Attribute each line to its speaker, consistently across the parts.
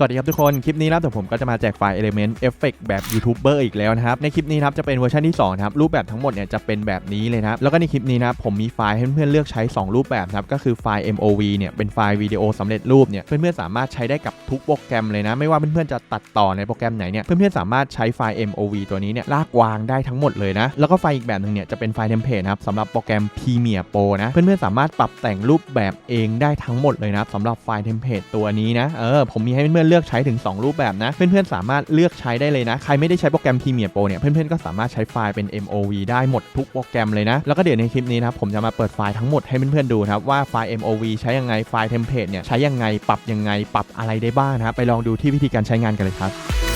Speaker 1: สวัสดีครับทุกคน คลิปนี้นะครับแต่ผมก็จะมาแจกไฟล์ Element Effect แบบยูทูบเบอร์อีกแล้วนะครับ ในคลิปนี้นะครับจะเป็นเวอร์ชันที่2นะครับรูปแบบทั้งหมดเนี่ยจะเป็นแบบนี้เลยนะแล้วก็ในคลิปนี้นะผมมีไฟล์ให้เพื่อนๆเลือกใช้ 2 รูปแบบนะครับก็คือไฟล์ MOV เนี่ยเป็นไฟล์วิดีโอสำเร็จรูปเนี่ยเพื่อนๆสามารถใช้ได้กับทุกโปรแกรมเลยนะ ไม่ว่าเพื่อนๆจะตัดต่อในโปรแกรมไหนเนี่ยเพื่อนๆสามารถใช้ไฟล์ MOV ตัวนี้เนี่ยลากวางได้ทั้งหมดเลยนะแล้วก็ไฟล์อีกแบบหนึงเนี่ยจะเป็นไฟล์เทมเพลตนะครับสำหรับโปรแกรม Premiere Pro นะเพื่อนๆสามารถปรับแต่งรูปแบบเองได้ทั้งหมดเลยนะสำหรับไฟล์เทมเพลตตัวนี้นะเออผมมีให้เพื่อนเลือกใช้ถึง 2 รูปแบบนะ เพื่อนๆสามารถเลือกใช้ได้เลยนะ ใครไม่ได้ใช้โปรแกรม Premiere Pro เนี่ยเพื่อนๆก็สามารถใช้ไฟล์เป็น MOV ได้หมดทุกโปรแกรมเลยนะ แล้วก็เดี๋ยวในคลิปนี้นะผมจะมาเปิดไฟล์ทั้งหมดให้เพื่อนๆดูนะครับว่าไฟล์ MOV ใช้ยังไงไฟล์เทมเพลตเนี่ยใช้ยังไงปรับยังไงปรับอะไรได้บ้างนะไปลองดูที่วิธีการใช้งานกันเลยครับ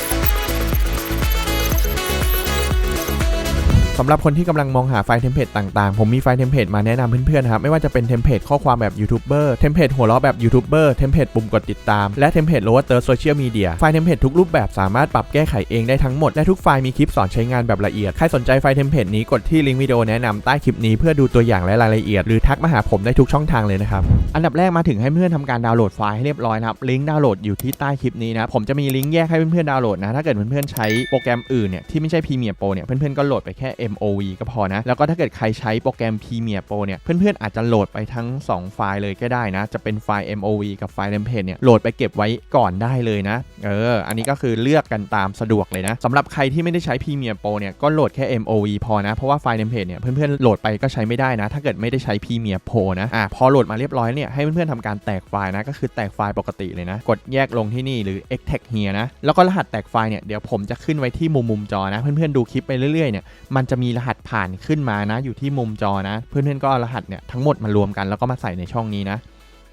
Speaker 1: สำหรับคนที่กำลังมองหาไฟล์เทมเพลตต่างๆ ผมมีไฟล์เทมเพลตมาแนะนำเพื่อนๆครับ ไม่ว่าจะเป็นเทมเพลตข้อความแบบยูทูบเบอร์เทมเพลตหัวเราะแบบยูทูบเบอร์เทมเพลตปุ่มกดติดตาม และเทมเพลตโลว์เตอร์โซเชียลมีเดียไฟล์เทมเพลตทุกรูปแบบสามารถปรับแก้ไขเองได้ทั้งหมด และทุกไฟล์มีคลิปสอนใช้งานแบบละเอียด ใครสนใจไฟล์เทมเพลตนี้กดที่ลิงก์วิดีโอแนะนำใต้คลิปนี้เพื่อดูตัวอย่างและรายละเอียด หรือทักมาหาผมได้ทุกช่องทางเลยนะครับ อันดับแรกมาถึงให้เพื่อนทำการดาวน์โหลดไฟล์ให้เรียบร้อยนะครับลิงก์ดาวน์โหลดอยู่ที่ใต้คลิปนี้นะผมจะมีลิงก์แยกให้เพื่อนๆดาวน์โหลดนะถ้าเกิดเพื่อนๆใช้โปรแกรมอื่นเนี่ยที่ไม่ใช่ Premiere Pro เนี่ยเพื่อนๆก็โหลดไปแค่ MOV ก็พอนะแล้วก็ถ้าเกิดใครใช้โปรแกรม Premiere Pro เนี่ยเพื่อนๆอาจจะโหลดไปทั้ง 2 ไฟล์เลยก็ได้นะจะเป็นไฟล์ MOV กับไฟล์ template เนี่ยโหลดไปเก็บไว้ก่อนได้เลยนะเอออันนี้ก็คือเลือกกันตามสะดวกเลยนะสำหรับใครที่ไม่ได้ใช้ Premiere Pro เนี่ยก็โหลดแค่ MOV พอนะเพราะว่าไฟล์ template เนี่ยเพื่อนๆโหลดไปก็ใช้ไม่ได้นะ ถ้าเกิดไม่ได้ใช้ Premiere Pro นะอะพอโหลดมาเรียบร้อยเนี่ยให้เพื่อนๆทำการแตกไฟล์นะ ก็คือแตกไฟล์ปกติเลยนะ กดแยกลงที่นี่หรือ extract here นะ แล้วก็รหัสแตกไฟล์เนี่ยเดี๋ยวผมจะขึ้นไว้ที่มุมมุมจอนะ เพื่อนๆดูคลิปไปเรื่อยๆเนี่ยมันจะมีรหัสผ่านขึ้นมานะ อยู่ที่มุมจอนะ เพื่อนๆก็เอารหัสเนี่ยทั้งหมดมารวมกันแล้วก็มาใส่ในช่องนี้นะ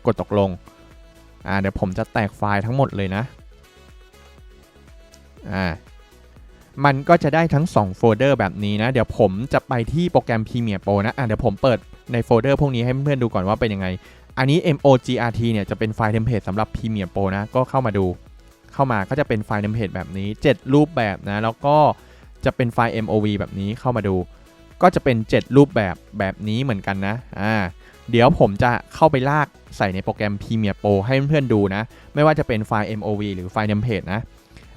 Speaker 1: กดตกลงอ่าเดี๋ยวผมจะแตกไฟล์ทั้งหมดเลยนะอ่ามันก็จะได้ทั้ง 2 โฟลเดอร์แบบนี้นะ เดี๋ยวผมจะไปที่โปรแกรม Premiere Pro นะ อ่าเดี๋ยวผมเปิดในโฟลเดอร์พวกนี้ให้เพื่อนๆดูก่อนว่าเป็นยังไง อันนี้ MOGRT เนี่ยจะเป็นไฟล์เทมเพลตสำหรับ Premiere Pro นะ ก็เข้ามาดู เข้ามาก็จะเป็นไฟล์เทมเพลตแบบนี้ 7 รูปแบบนะ แล้วก็จะเป็นไฟล์ MOV แบบนี้เข้ามาดู ก็จะเป็น 7 รูปแบบแบบนี้เหมือนกันนะ อ่า เดี๋ยวผมจะเข้าไปลากใส่ในโปรแกรม Premiere Pro ให้เพื่อนๆดูนะ ไม่ว่าจะเป็นไฟล์ MOV หรือไฟล์ template นะ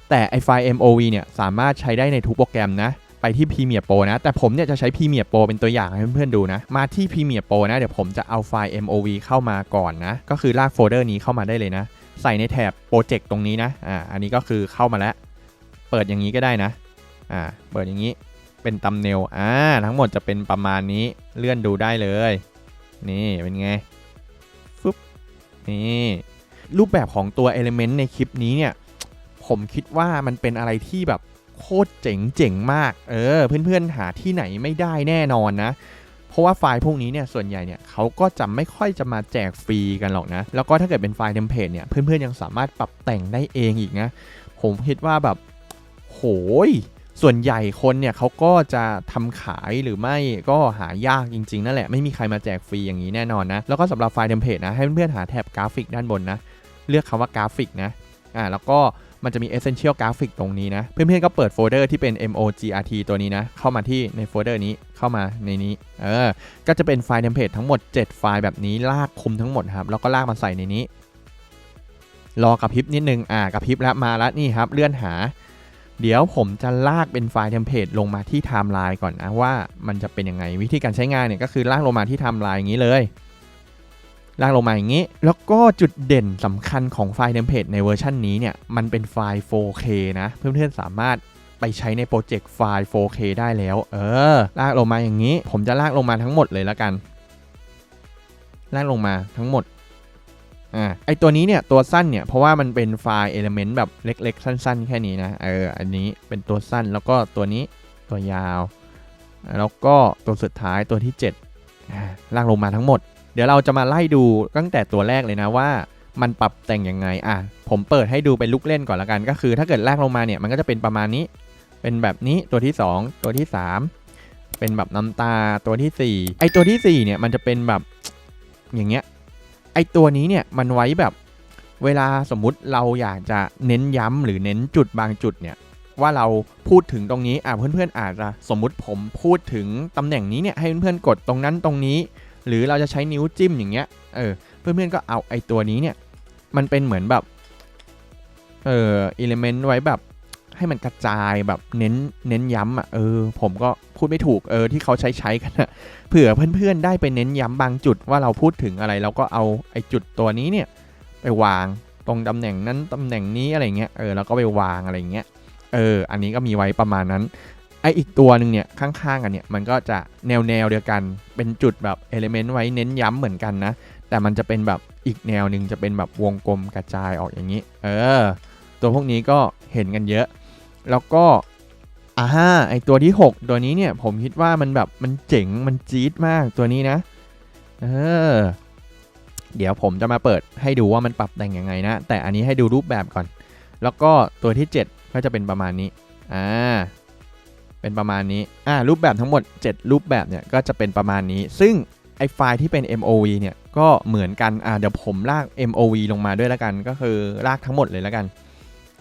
Speaker 1: แต่ไอไฟล์ MOV เนี่ยสามารถใช้ได้ในทุกโปรแกรมนะ ไปที่ Premiere Pro นะ แต่ผมเนี่ยจะใช้ Premiere Pro เป็นตัวอย่างให้เพื่อนๆดูนะ มาที่ Premiere Pro นะ เดี๋ยวผมจะเอาไฟล์ MOV เข้ามาก่อนนะ ก็คือลากโฟลเดอร์นี้เข้ามาได้เลยนะ ใส่ในแถบโปรเจกต์ตรงนี้นะ อ่า อันนี้ก็คือเข้ามาแล้ว เปิดอย่างนี้ก็ได้นะ อ่า เปิดอย่างนี้ เป็นตัมเนล อ่า ทั้งหมดจะเป็นประมาณนี้ เลื่อนดูได้เลย นี่ เป็นไง ฟึบ นี่ รูปแบบของตัว Element ในคลิปนี้เนี่ย ผมคิดว่ามันเป็นอะไรที่แบบ โคตรเจ๋งเจ๋งมาก เออ เพื่อนๆหาที่ไหนไม่ได้แน่นอนนะ เพราะว่าไฟล์พวกนี้เนี่ยส่วนใหญ่เนี่ยเขาก็จะไม่ค่อยจะมาแจกฟรีกันหรอกนะ แล้วก็ถ้าเกิดเป็นไฟล์เทมเพลตเนี่ยเพื่อนๆยังสามารถปรับแต่งได้เองอีกนะ ผมคิดว่าแบบโหยส่วนใหญ่คนเนี่ยเขาก็จะทำขายหรือไม่ก็หายากจริงๆ นั่นแหละ ไม่มีใครมาแจกฟรีอย่างนี้แน่นอนนะ แล้วก็สำหรับไฟล์เทมเพลตนะ ให้เพื่อนๆหาแถบกราฟิกด้านบนนะ เลือกคำว่ากราฟิกนะอ่าแล้วก็ มันจะมี Essential Graphic ตรงนี้นะ เพื่อนๆก็เปิดโฟลเดอร์ที่เป็น MOGRT ตัวนี้นะ เข้ามาที่ในโฟลเดอร์นี้เข้ามาในนี้ เออ ก็จะเป็นไฟล์เทมเพลตทั้งหมด 7 ไฟล์แบบนี้ลากคุมทั้งหมดครับ แล้วก็ลากมาใส่ในนี้ รอกระพริบนิดนึง อ่ากระพริบแล้วมาแล้วนี่ครับ เลื่อนหา เดี๋ยวผมจะลากเป็นไฟล์เทมเพลตลงมาที่ไทม์ไลน์ก่อนนะว่ามันจะเป็นยังไง วิธีการใช้งานเนี่ยก็คือลากลงมาที่ไทม์ไลน์อย่างนี้เลย ลากลงมาอย่างนี้ แล้วก็จุดเด่นสำคัญของไฟล์เทมเพลตในเวอร์ชันนี้เนี่ย มันเป็นไฟล์ 4K นะ เพื่อนๆสามารถไปใช้ในโปรเจกต์ไฟล์ 4K ได้แล้ว เออ ลากลงมาอย่างนี้ ผมจะลากลงมาทั้งหมดเลยแล้วกัน ลากลงมาทั้งหมดอ่าไอตัวนี้เนี่ยตัวสั้นเนี่ยเพราะว่ามันเป็นไฟล์ Element แบบเล็ก ๆ สั้น ๆ แค่นี้นะ เออ อันนี้เป็นตัวสั้นแล้วก็ตัวนี้ตัวยาว แล้วก็ตัวสุดท้ายตัวที่7ลากลงมาทั้งหมด เดี๋ยวเราจะมาไล่ดูตั้งแต่ตัวแรกเลยนะว่ามันปรับแต่งยังไง อะ ผมเปิดให้ดูเป็นลูกเล่นก่อนละกัน ก็คือถ้าเกิดลากลงมาเนี่ย มันก็จะเป็นประมาณนี้ เป็นแบบนี้ตัวที่ 2 ตัวที่ 3 เป็นแบบน้ำตาตัวที่ 4 ไอตัวที่ 4 เนี่ย มันจะเป็นแบบอย่างเงี้ย ไอตัวนี้เนี่ย มันไว้แบบเวลาสมมุติเราอยากจะเน้นย้ำหรือเน้นจุดบางจุดเนี่ย ว่าเราพูดถึงตรงนี้ อะเพื่อนๆอาจจะสมมุติผมพูดถึงตำแหน่งนี้เนี่ยให้เพื่อนๆกดตรงนั้นตรงนี้ หรือเราจะใช้นิ้วจิ้มอย่างเงี้ยเออเพื่อนๆก็เอาไอ้ตัวนี้เนี่ยมันเป็นเหมือนแบบเอออิเลเมนต์ไว้แบบให้มันกระจายแบบเน้นเน้นย้ำอะเออ ผมก็พูดไม่ถูกเออที่เขาใช้ใช้กันอะเผื่อเพื่อนๆได้ไปเน้นย้ำบางจุดว่าเราพูดถึงอะไรแล้วก็เอาไอ้จุดตัวนี้เนี่ยไปวางตรงตำแหน่งนั้นตำแหน่งนี้อะไรเงี้ยเออแล้วก็ไปวางอะไรเงี้ยเอออันนี้ก็มีไว้ประมาณนั้น ไออีกตัวหนึ่งเนี่ยข้างๆกันเนี่ยมันก็จะแนวแนวเดียวกัน เป็นจุดแบบเอลิเมนต์ไว้เน้นย้ำเหมือนกันนะ แต่มันจะเป็นแบบอีกแนวหนึ่งจะเป็นแบบวงกลมกระจายออกอย่างนี้ เออ ตัวพวกนี้ก็เห็นกันเยอะ แล้วก็อ่าฮะไอตัวที่ 6 ตัวนี้เนี่ยผมคิดว่ามันแบบมันเจ๋งมันจี๊ดมากตัวนี้นะ เออ เดี๋ยวผมจะมาเปิดให้ดูว่ามันปรับแต่งยังไงนะ แต่อันนี้ให้ดูรูปแบบก่อน แล้วก็ตัวที่ 7 ก็จะเป็นประมาณนี้ อ่า เป็นประมาณนี้ อ่า รูปแบบทั้งหมด 7 รูปแบบเนี่ย ก็จะเป็นประมาณนี้ ซึ่งไอไฟล์ที่เป็น MOV เนี่ย ก็เหมือนกัน อ่า เดี๋ยวผมลาก MOV ลงมาด้วยแล้วกัน ก็คือลากทั้งหมดเลยแล้วกัน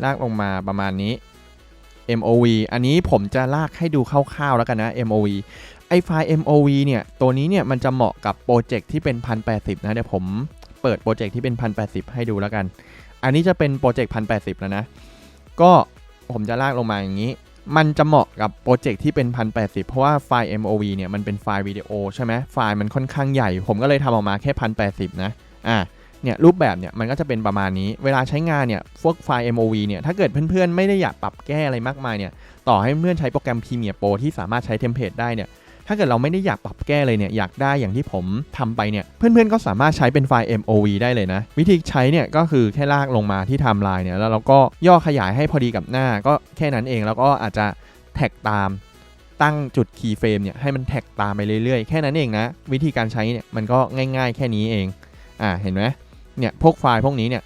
Speaker 1: ลากลงมาประมาณนี้ MOV อันนี้ผมจะลากให้ดูคร่าวๆแล้วกันนะ MOV ไอไฟล์ MOV เนี่ย ตัวนี้เนี่ย มันจะเหมาะกับโปรเจกต์ที่เป็น 1080 นะ เดี๋ยวผมเปิดโปรเจกต์ที่เป็น 1080 ให้ดูแล้วกัน อันนี้จะเป็นโปรเจกต์ 1080 แล้วนะ ก็ผมจะลากลงมาอย่างนี้ มันจะเหมาะกับโปรเจกต์ที่เป็น 1080 เพราะว่าไฟล์ MOV เนี่ยมันเป็นไฟล์วิดีโอใช่ไหมไฟล์มันค่อนข้างใหญ่ ผมก็เลยทำออกมาแค่ 1080 นะ อะเนี่ยรูปแบบเนี่ยมันก็จะเป็นประมาณนี้ เวลาใช้งานเนี่ยพวกไฟล์ MOV เนี่ยถ้าเกิดเพื่อนๆ ไม่ได้อยากปรับแก้อะไรมากมายเนี่ยต่อให้เพื่อนใช้โปรแกรม Premiere Pro ที่สามารถใช้เทมเพลตได้เนี่ย ถ้าเกิดเราไม่ได้อยากปรับแก้เลยเนี่ยอยากได้อย่างที่ผมทำไปเนี่ยเพื่อนๆก็สามารถใช้เป็นไฟล์ MOV ได้เลยนะ วิธีใช้เนี่ยก็คือแค่ลากลงมาที่ไทม์ไลน์เนี่ยแล้วเราก็ย่อขยายให้พอดีกับหน้า ก็แค่นั้นเองแล้วก็อาจจะแท็กตามตั้งจุดคีย์เฟรมเนี่ยให้มันแท็กตามไปเรื่อยๆ แค่นั้นเองนะ วิธีการใช้เนี่ยมันก็ง่ายๆ แค่นี้เองอ่าเห็นไหมเนี่ยพวกไฟล์พวกนี้เนี่ย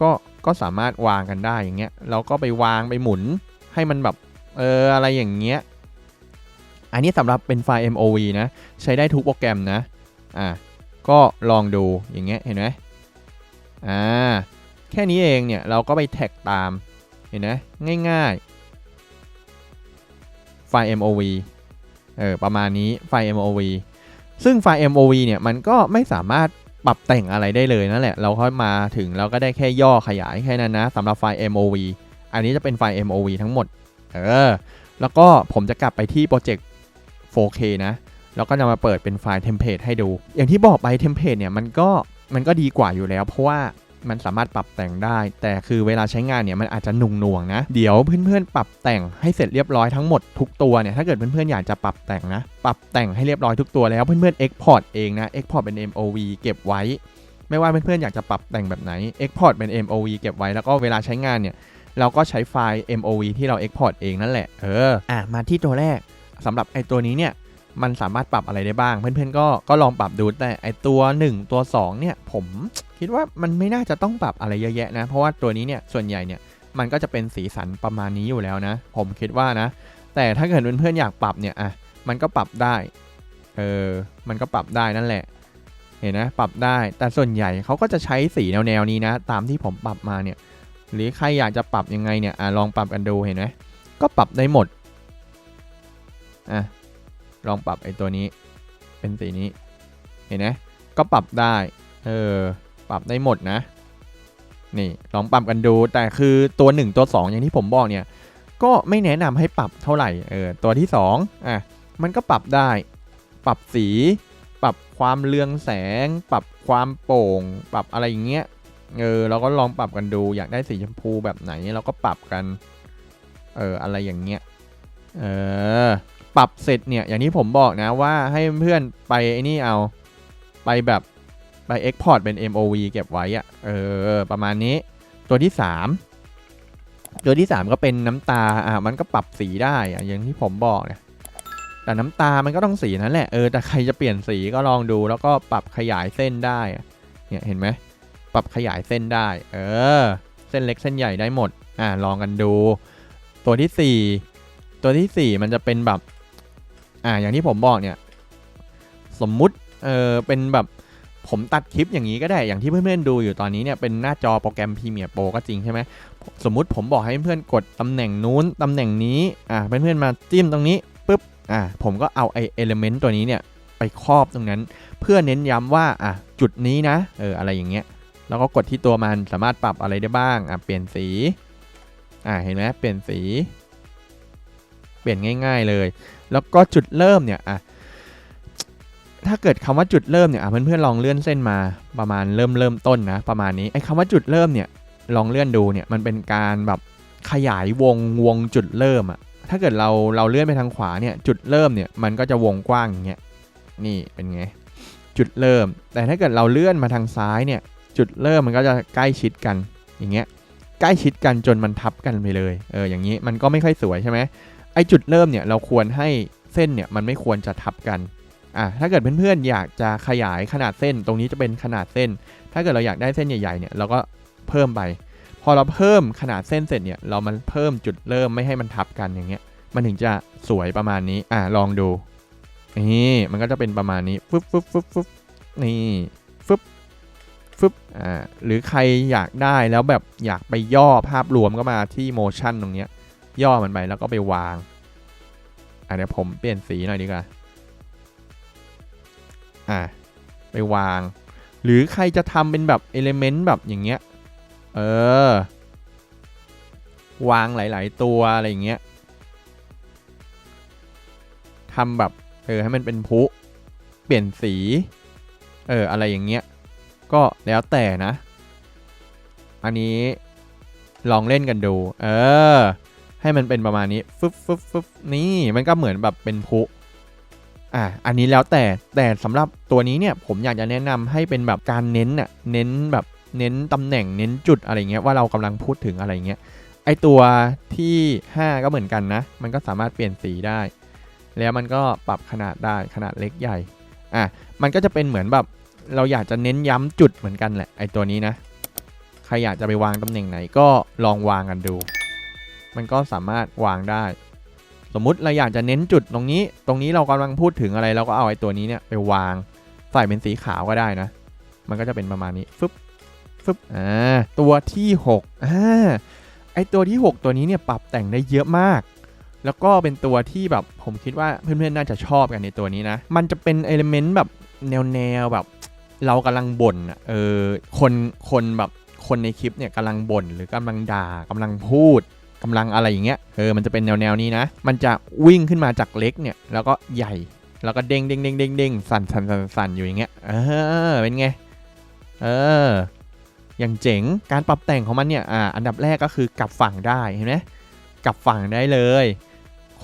Speaker 1: ก็ก็สามารถวางกันได้อย่างเงี้ยเราก็ไปวางไปหมุนให้มันแบบเอออะไรอย่างเงี้ย อันนี้สำหรับเป็นไฟล์ MOV นะ ใช้ได้ทุกโปรแกรมนะ อะก็ลองดูอย่างเงี้ยเห็นไหมอ่า แค่นี้เองเนี่ยเราก็ไปแท็กตาม เห็นไหมง่ายๆ ไฟล์ MOV เออประมาณนี้ไฟล์ MOV ซึ่งไฟล์ MOV เนี่ยมันก็ไม่สามารถปรับแต่งอะไรได้เลยนั่นแหละ เราค่อยมาถึงเราก็ได้แค่ย่อขยายแค่นั้นนะสำหรับไฟล์ MOV อันนี้จะเป็นไฟล์ MOV ทั้งหมด เออ แล้วก็ผมจะกลับไปที่โปรเจกต์ 4K นะแล้วก็จะมาเปิดเป็นไฟล์เทมเพลตให้ดู อย่างที่บอกไปเทมเพลตเนี่ยมันก็มันก็ดีกว่าอยู่แล้ว เพราะว่ามันสามารถปรับแต่งได้ แต่คือเวลาใช้งานเนี่ยมันอาจจะหนุ่งหน่วงนะ เดี๋ยวเพื่อนๆ ปรับแต่งให้เสร็จเรียบร้อยทั้งหมดทุกตัวเนี่ย ถ้าเกิดเพื่อนๆ อยากจะปรับแต่งนะ ปรับแต่งให้เรียบร้อยทุกตัวแล้วเพื่อนๆ Export เองนะ Export เป็น MOV เก็บไว้ ไม่ว่าเพื่อนๆ อยากจะปรับแต่งแบบไหน Export เป็น MOV เก็บไว้ แล้วก็เวลาใช้งานเนี่ย เราก็ใช้ไฟล์ MOV ที่เรา Export เองนั่นแหละ เออ อะ มาที่ตัวแรก สำหรับไอตัวนี้เนี่ยมันสามารถปรับอะไรได้บ้าง เพื่อนๆก็ก็ลองปรับดูแต่ไอตัว 1 ตัว 2 เนี่ย ผมคิดว่ามันไม่น่าจะต้องปรับอะไรเยอะแยะนะ เพราะว่าตัวนี้เนี่ยส่วนใหญ่เนี่ยมันก็จะเป็นสีสันประมาณนี้อยู่แล้วนะ ผมคิดว่านะ แต่ถ้าเกิดเพื่อนๆอยากปรับเนี่ยอะมันก็ปรับได้เออมันก็ปรับได้นั่นแหละเห็นนะปรับได้แต่ส่วนใหญ่เขาก็จะใช้สีแนวๆนี้นะ ตามที่ผมปรับมาเนี่ย หรือใครอยากจะปรับยังไงเนี่ยอะลองปรับกันดูเห็นไหมก็ปรับได้หมด อะลองปรับไอ้ตัวนี้เป็นสีนี้ เห็นไหมก็ปรับได้เออปรับได้หมดนะ นี่ลองปรับกันดูแต่คือตัว 1 ตัว 2 อย่างที่ผมบอกเนี่ย ก็ไม่แนะนำให้ปรับเท่าไหร่เออตัวที่ 2อะมันก็ปรับได้ ปรับสี ปรับความเรืองแสง ปรับความโปร่ง ปรับอะไรอย่างเงี้ยเออเราก็ลองปรับกันดู อยากได้สีชมพูแบบไหนเราก็ปรับกัน เอออะไรอย่างเงี้ย เออ ปรับเสร็จเนี่ยอย่างที่ผมบอกนะว่าให้เพื่อนไปไอ้นี่เอาไปแบบไป Export เป็น MOV เก็บไว้อะเออประมาณนี้ ตัวที่ 3 ตัวที่ 3 ก็เป็นน้ำตาอะมันก็ปรับสีได้อะอย่างที่ผมบอกเนี่ยแต่น้ำตามันก็ต้องสีนั่นแหละเออแต่ใครจะเปลี่ยนสีก็ลองดูแล้วก็ปรับขยายเส้นได้เนี่ยเห็นไหมปรับขยายเส้นได้ เออ เส้นเล็กเส้นใหญ่ได้หมด อ่าลองกันดู ตัวที่ 4 ตัวที่ 4 มันจะเป็นแบบ อ่าอย่างที่ผมบอกเนี่ยสมมุติเออเป็นแบบผมตัดคลิปอย่างนี้ก็ได้อย่างที่เพื่อนๆดูอยู่ตอนนี้เนี่ยเป็นหน้าจอโปรแกรม Premiere Pro ก็จริงใช่ไหมสมมุติผมบอกให้เพื่อนกดตำแหน่งนู้นตำแหน่งนี้อ่าเพื่อนๆมาจิ้มตรงนี้ปุ๊บอ่าผมก็เอาไอเอลเมนต์ตัวนี้เนี่ยไปครอบตรงนั้น เพื่อเน้นย้ำว่าอะจุดนี้นะเอออะไรอย่างเงี้ยแล้วก็กดที่ตัวมันสามารถปรับอะไรได้บ้างอะเปลี่ยนสีอะเห็นไหมเปลี่ยนสี เปลี่ยนง่าย ๆเลย แล้วก็จุดเริ่มเนี่ยอะถ้าเกิดคำว่าจุดเริ่มเนี่ยอะเพื่อนๆลองเลื่อนเส้นมาประมาณเริ่มเริ่มต้นนะประมาณนี้ไอ้คำว่าจุดเริ่มเนี่ยลองเลื่อนดูเนี่ยมันเป็นการแบบขยายวงวงจุดเริ่มอะถ้าเกิดเราเราเลื่อนไปทางขวาเนี่ยจุดเริ่มเนี่ยมันก็จะวงกว้างอย่างเงี้ยนี่เป็นไงจุดเริ่ม แต่ถ้าเกิดเราเลื่อนมาทางซ้ายเนี่ยจุดเริ่มมันก็จะใกล้ชิดกันอย่างเงี้ยใกล้ชิดกันจนมันทับกันไปเลยเอออย่างนี้มันก็ไม่ค่อยสวยใช่ไหม ไอจุดเริ่มเนี่ยเราควรให้เส้นเนี่ยมันไม่ควรจะทับกันอะถ้าเกิดเพื่อนๆอยากจะขยายขนาดเส้น ตรงนี้จะเป็นขนาดเส้น ถ้าเกิดเราอยากได้เส้นใหญ่ๆเนี่ยเราก็เพิ่มไป พอเราเพิ่มขนาดเส้นเสร็จเนี่ยเรามันเพิ่มจุดเริ่มไม่ให้มันทับกันอย่างเงี้ย มันถึงจะสวยประมาณนี้อะลองดูนี่มันก็จะเป็นประมาณนี้ฟึบฟึบฟึบฟึบนี่ฟึบฟึบอ่าหรือใครอยากได้แล้วแบบอยากไปย่อภาพรวมก็มาที่ motion ตรงเนี้ย ย่อมันไปแล้วก็ไปวางอะเดี๋ยวผมเปลี่ยนสีหน่อยดีกว่าอะไปวาง หรือใครจะทำเป็นแบบ element แบบอย่างเงี้ย เออ วางหลาย ๆ ตัวอะไรอย่างเงี้ยทำแบบเออให้มันเป็นพุ เปลี่ยนสี เอออะไรอย่างเงี้ย ก็แล้วแต่นะ อันนี้ลองเล่นกันดู เออ ให้มันเป็นประมาณนี้ฟึบฟึบฟึบนี่มันก็เหมือนแบบเป็นพุอะอันนี้แล้วแต่แต่สำหรับตัวนี้เนี่ยผมอยากจะแนะนำให้เป็นแบบการเน้นน่ะเน้นแบบเน้นตำแหน่งเน้นจุดอะไรเงี้ยว่าเรากำลังพูดถึงอะไรเงี้ยไอตัวที่ 5 ก็เหมือนกันนะ มันก็สามารถเปลี่ยนสีได้ แล้วมันก็ปรับขนาดได้ขนาดเล็กใหญ่อะมันก็จะเป็นเหมือนแบบเราอยากจะเน้นย้ำจุดเหมือนกันแหละไอตัวนี้นะ ใครอยากจะไปวางตำแหน่งไหนก็ลองวางกันดู มันก็สามารถวางได้ สมมุติเราอยากจะเน้นจุดตรงนี้ ตรงนี้เรากำลังพูดถึงอะไรเราก็เอาไอ้ตัวนี้เนี่ยไปวางใส่เป็นสีขาวก็ได้นะ มันก็จะเป็นประมาณนี้ฟึบฟึบอ่าตัวที่6อ่าไอตัวที่ 6 ตัวนี้เนี่ยปรับแต่งได้เยอะมาก แล้วก็เป็นตัวที่แบบผมคิดว่าเพื่อนๆน่าจะชอบกันในตัวนี้นะ มันจะเป็นเอลิเมนต์แบบแนวๆแบบ เรากำลังบ่นเออคนคนแบบคนในคลิปเนี่ยกำลังบ่นหรือกำลังด่ากำลังพูด กำลังอะไรอย่างเงี้ยเออมันจะเป็นแนวแนวนี้นะ มันจะวิ่งขึ้นมาจากเล็กเนี่ยแล้วก็ใหญ่แล้วก็เด้งเด้งเด้งเด้งเด้งสั่นสั่นสั่นสั่นอยู่อย่างเงี้ยเออเป็นไงเอออย่างเจ๋งการปรับแต่งของมันเนี่ยอ่าอันดับแรกก็คือกลับฝั่งได้เห็นไหมกลับฝั่งได้เลย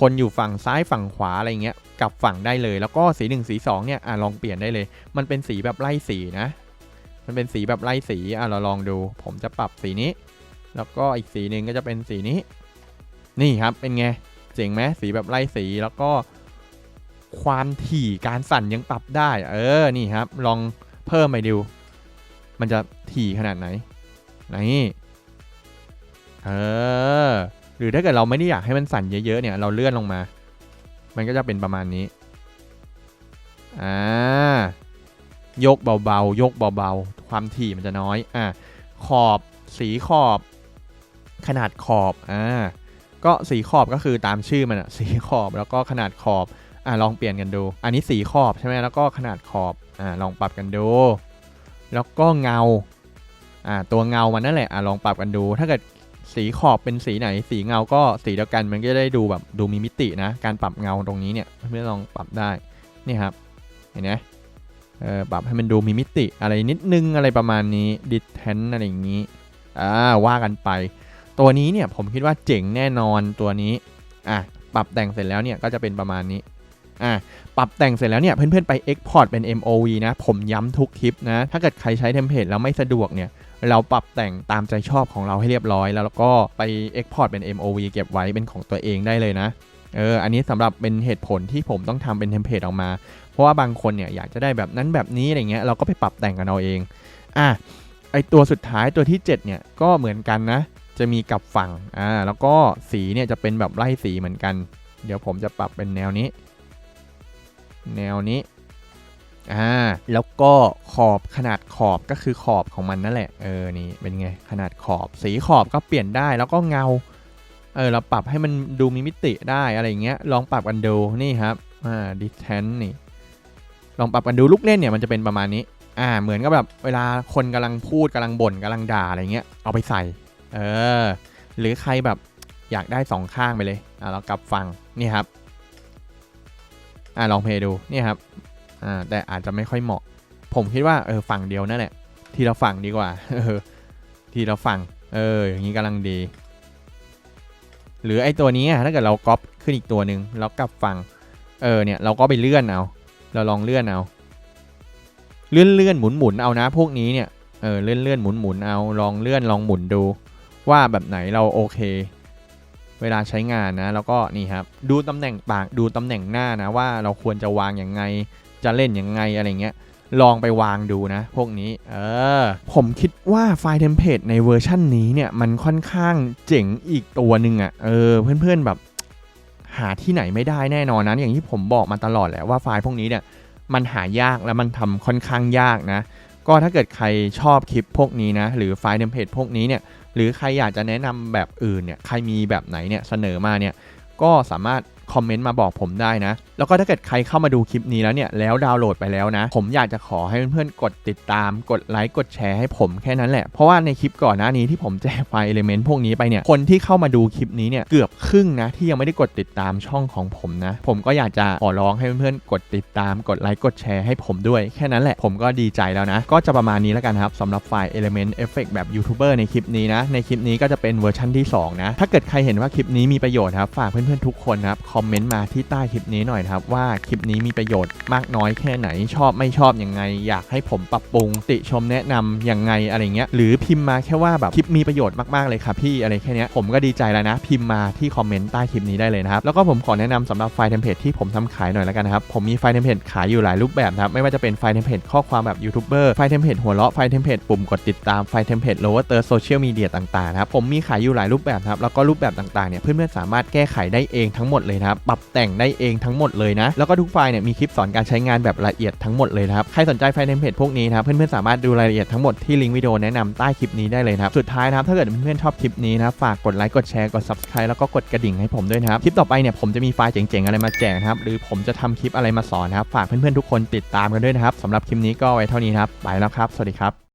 Speaker 1: คนอยู่ฝั่งซ้ายฝั่งขวาอะไรเงี้ยกลับฝั่งได้เลย แล้วก็สี 1 สี2เนี่ยอ่าลองเปลี่ยนได้เลย มันเป็นสีแบบไล่สีนะ มันเป็นสีแบบไล่สีอะเราลองดู ผมจะปรับสีนี้ แล้วก็อีกสีหนึ่งก็จะเป็นสีนี้ นี่ครับเป็นไงเจ๋งไหมสีแบบไล่สีแล้วก็ความถี่การสั่นยังปรับได้ เออนี่ครับ ลองเพิ่มไปดู มันจะถี่ขนาดไหนนี่เออหรือถ้าเกิดเราไม่ได้อยากให้มันสั่นเยอะๆเนี่ย เราเลื่อนลงมา มันก็จะเป็นประมาณนี้อ่ายกเบาๆ ยกเบาๆ ความถี่มันจะน้อยอ่าขอบสีขอบ ขนาดขอบอ่าก็สีขอบก็คือตามชื่อมันอะสีขอบแล้วก็ขนาดขอบอ่าลองเปลี่ยนกันดู อันนี้สีขอบใช่ไหมแล้วก็ขนาดขอบอ่าลองปรับกันดู แล้วก็เงาอ่าตัวเงามันนั่นแหละอ่าลองปรับกันดู ถ้าเกิดสีขอบเป็นสีไหน สีเงาก็สีเดียวกันมันก็ได้ดูแบบดูมีมิตินะ การปรับเงาตรงนี้เนี่ยเพื่อนลองปรับได้นี่ครับเห็นไหมเออปรับให้มันดูมีมิติอะไรนิดนึงอะไรประมาณนี้ดิเทนอะไรอย่างนี้อ่าว่ากันไป ตัวนี้เนี่ยผมคิดว่าเจ๋งแน่นอนตัวนี้อะปรับแต่งเสร็จแล้วเนี่ยก็จะเป็นประมาณนี้อะปรับแต่งเสร็จแล้วเนี่ยเพื่อนๆไป Export เป็น MOV นะ ผมย้ำทุกคลิปนะ ถ้าเกิดใครใช้เทมเพลตแล้วไม่สะดวกเนี่ยเราปรับแต่งตามใจชอบของเราให้เรียบร้อย แล้วก็ไป Export เป็น MOV เก็บไว้เป็นของตัวเองได้เลยนะเอออันนี้สำหรับเป็นเหตุผลที่ผมต้องทำเป็นเทมเพลตออกมา เพราะว่าบางคนเนี่ยอยากจะได้แบบนั้นแบบนี้อะไรเงี้ยเราก็ไปปรับแต่งกันเอาเองอะไอตัวสุดท้ายตัวที่ 7 เนี่ยก็เหมือนกันนะ จะมีกับฝั่งอ่าแล้วก็สีเนี่ยจะเป็นแบบไล่สีเหมือนกัน เดี๋ยวผมจะปรับเป็นแนวนี้ แนวนี้อ่าแล้วก็ขอบขนาดขอบก็คือขอบของมันนั่นแหละเออนี่เป็นไงขนาดขอบสีขอบก็เปลี่ยนได้แล้วก็เงาเออเราปรับให้มันดูมีมิติได้อะไรอย่างเงี้ยลองปรับกันดูนี่ครับอ่า distance นี่ลองปรับกันดูลูกเล่นเนี่ยมันจะเป็นประมาณนี้อ่าเหมือนกับแบบเวลาคนกำลังพูดกำลังบ่นกำลังด่าอะไรเงี้ยเอาไปใส่ เออ หรือใครแบบอยากได้สองข้างไปเลยอะเรากลับฟังนี่ครับอ่าลองเพลย์ดูนี่ครับอ่าแต่อาจจะไม่ค่อยเหมาะ ผมคิดว่าเออฝั่งเดียวนั่นแหละ ทีละฝั่งดีกว่าเออทีละฝั่งเอออย่างนี้กำลังดี หรือไอตัวนี้ถ้าเกิดเราก๊อปขึ้นอีกตัวหนึ่งแล้วกลับฟังเออเนี่ยเราก็ไปเลื่อนเอา เราลองเลื่อนเอา เลื่อนเลื่อนหมุนหมุนเอานะ พวกนี้เนี่ยเออเลื่อนเลื่อนหมุนหมุนเอาลองเลื่อนลองหมุนดู ว่าแบบไหนเราโอเค เวลาใช้งานนะ แล้วก็นี่ครับ ดูตำแหน่งปากดูตำแหน่งหน้านะว่าเราควรจะวางยังไง จะเล่นยังไงอะไรเงี้ยลองไปวางดูนะ พวกนี้ เออ ผมคิดว่าไฟล์เทมเพลตในเวอร์ชันนี้เนี่ย มันค่อนข้างเจ๋งอีกตัวหนึ่งอะ่ะ เออ เพื่อนๆแบบ หาที่ไหนไม่ได้แน่นอนนะ อย่างที่ผมบอกมาตลอดแหละว่าไฟล์พวกนี้เนี่ย มันหายากและมันทำค่อนข้างยากนะ ก็ถ้าเกิดใครชอบคลิปพวกนี้นะ หรือไฟล์เทมเพลตพวกนี้เนี่ย หรือใครอยากจะแนะนำแบบอื่นเนี่ยใครมีแบบไหนเนี่ยเสนอมาเนี่ยก็สามารถ คอมเมนต์มาบอกผมได้นะ แล้วก็ถ้าเกิดใครเข้ามาดูคลิปนี้แล้วเนี่ยแล้วดาวน์โหลดไปแล้วนะ ผมอยากจะขอให้เพื่อนๆกดติดตาม กดไลค์กดแชร์ให้ผมแค่นั้นแหละ เพราะว่าในคลิปก่อนหน้านี้ที่ผมแจกไฟล์เอลิเมนต์พวกนี้ไปเนี่ยคนที่เข้ามาดูคลิปนี้เนี่ยเกือบครึ่งนะที่ยังไม่ได้กดติดตามช่องของผมนะ ผมก็อยากจะขอร้องให้เพื่อนๆกดติดตาม กดไลค์กดแชร์ให้ผมด้วยแค่นั้นแหละผมก็ดีใจแล้วนะ ก็จะประมาณนี้แล้วกันครับสำหรับไฟล์ Element Effect แบบยูทูบเบอร์ในคลิปนี้นะในคลิปนี้ก็จะเป็นเวอร์ชันที่สองนะถ้าเกิดใครเห็นว่าคลิปนี้มีประโยชน์ครับฝากเพื่อนๆทุกคนนะครับอมเมนต์มาที่ใต้คลิปนี้หน่อยครับว่าคลิปนี้มีประโยชน์มากน้อยแค่ไหนชอบไม่ชอบยังไง อยากให้ผมปรับปรุง ติชมแนะนำยังไงอะไรเงี้ยหรือพิมพ์มาแค่ว่าแบบคลิปมีประโยชน์มากๆเลยค่ะพี่อะไรแค่เนี้ยผมก็ดีใจแล้วนะ พิมพ์มาที่คอมเมนต์ใต้คลิปนี้ได้เลยนะครับแล้วก็ผมขอแนะนำสำหรับไฟล์เทมเพลตที่ผมทำขายหน่อยแล้วกันนะครับผมมีไฟล์เทมเพลตขายอยู่หลายรูปแบบครับไม่ว่าจะเป็นไฟล์เทมเพลตข้อความแบบยูทูบเบอร์ไฟล์เทมเพลตหัวเราะไฟล์เทมเพลตปุ่มกดติดตามไฟล์เทมเพลตโลเวอร์เตอร์โซเชียลมีเดียต่างๆนะครับผมมีขายอยู่หลายรูปแบบครับแล้วก็รูปแบบต่างๆเนี่ยเพื่อนๆสามารถแก้ไขได้เองทั้งหมดเลยนะครับปรับแต่งได้เองทั้งหมดเลยนะ แล้วก็ทุกไฟล์เนี่ยมีคลิปสอนการใช้งานแบบละเอียดทั้งหมดเลยนะครับใครสนใจไฟล์เทมเพลตพวกนี้นะครับเพื่อนๆสามารถดูรายละเอียดทั้งหมดที่ลิงก์วิดีโอแนะนำใต้คลิปนี้ได้เลยนะครับสุดท้ายนะครับถ้าเกิดเพื่อนๆชอบคลิปนี้นะฝากกดไลค์กดแชร์กด subscribe แล้วก็กดกระดิ่งให้ผมด้วยนะครับคลิปต่อไปเนี่ยผมจะมีไฟล์เจ๋งๆอะไรมาแจกนะครับหรือผมจะทำคลิปอะไรมาสอนนะครับฝากเพื่อนๆทุกคนติดตามกันด้วยนะครับสำหรับคลิปนี้ก็ไว้เท่านี้ครับไปแล้วครับ สวัสดีครับ